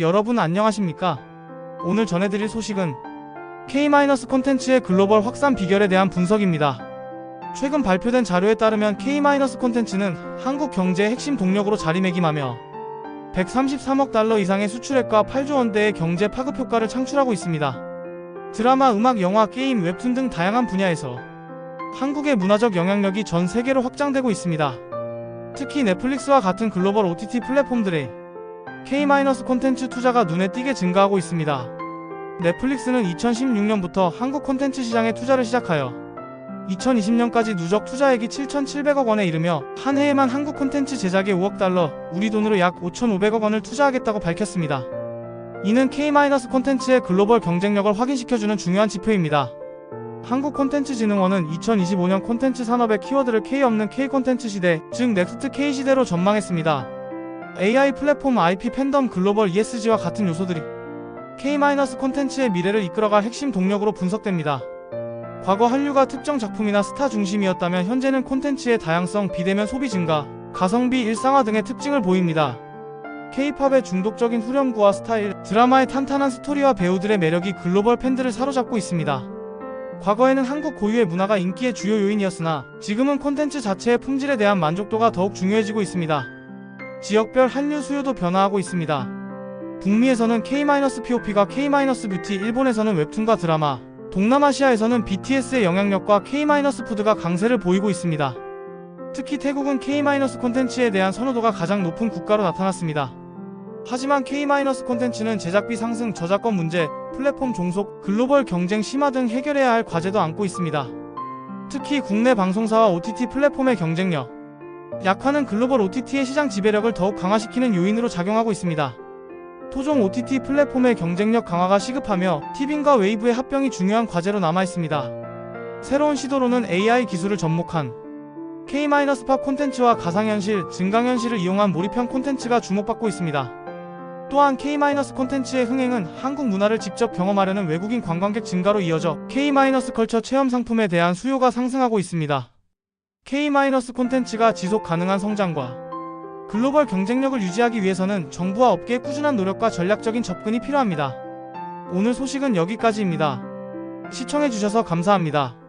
여러분 안녕하십니까? 오늘 전해드릴 소식은 K- 콘텐츠의 글로벌 확산 비결에 대한 분석입니다. 최근 발표된 자료에 따르면 K- 콘텐츠는 한국 경제의 핵심 동력으로 자리매김하며 133억 달러 이상의 수출액과 8조 원대의 경제 파급 효과를 창출하고 있습니다. 드라마, 음악, 영화, 게임, 웹툰 등 다양한 분야에서 한국의 문화적 영향력이 전 세계로 확장되고 있습니다. 특히 넷플릭스와 같은 글로벌 OTT 플랫폼들의 K- 콘텐츠 투자가 눈에 띄게 증가하고 있습니다. 넷플릭스는 2016년부터 한국 콘텐츠 시장에 투자를 시작하여 2020년까지 누적 투자액이 7,700억 원에 이르며 한 해에만 한국 콘텐츠 제작에 5억 달러, 우리 돈으로 약 5,500억 원을 투자하겠다고 밝혔습니다. 이는 K- 콘텐츠의 글로벌 경쟁력을 확인시켜주는 중요한 지표입니다. 한국 콘텐츠 진흥원은 2025년 콘텐츠 산업의 키워드를 K 없는 K 콘텐츠 시대, 즉 넥스트 K 시대로 전망했습니다. AI 플랫폼 IP 팬덤 글로벌 ESG와 같은 요소들이 K- 콘텐츠의 미래를 이끌어갈 핵심 동력으로 분석됩니다. 과거 한류가 특정 작품이나 스타 중심이었다면 현재는 콘텐츠의 다양성, 비대면 소비 증가, 가성비 일상화 등의 특징을 보입니다. K-팝의 중독적인 후렴구와 스타일, 드라마의 탄탄한 스토리와 배우들의 매력이 글로벌 팬들을 사로잡고 있습니다. 과거에는 한국 고유의 문화가 인기의 주요 요인이었으나 지금은 콘텐츠 자체의 품질에 대한 만족도가 더욱 중요해지고 있습니다. 지역별 한류 수요도 변화하고 있습니다. 북미에서는 K-POP가 K-뷰티, 일본에서는 웹툰과 드라마, 동남아시아에서는 BTS의 영향력과 K-푸드가 강세를 보이고 있습니다. 특히 태국은 K- 콘텐츠에 대한 선호도가 가장 높은 국가로 나타났습니다. 하지만 K- 콘텐츠는 제작비 상승, 저작권 문제, 플랫폼 종속, 글로벌 경쟁 심화 등 해결해야 할 과제도 안고 있습니다. 특히 국내 방송사와 OTT 플랫폼의 경쟁력, 약화는 글로벌 OTT의 시장 지배력을 더욱 강화시키는 요인으로 작용하고 있습니다. 토종 OTT 플랫폼의 경쟁력 강화가 시급하며 티빙과 웨이브의 합병이 중요한 과제로 남아 있습니다. 새로운 시도로는 AI 기술을 접목한 K-팝 콘텐츠와 가상현실, 증강현실을 이용한 몰입형 콘텐츠가 주목받고 있습니다. 또한 K- 콘텐츠의 흥행은 한국 문화를 직접 경험하려는 외국인 관광객 증가로 이어져 K- 컬처 체험 상품에 대한 수요가 상승하고 있습니다. K- 콘텐츠가 지속 가능한 성장과 글로벌 경쟁력을 유지하기 위해서는 정부와 업계의 꾸준한 노력과 전략적인 접근이 필요합니다. 오늘 소식은 여기까지입니다. 시청해주셔서 감사합니다.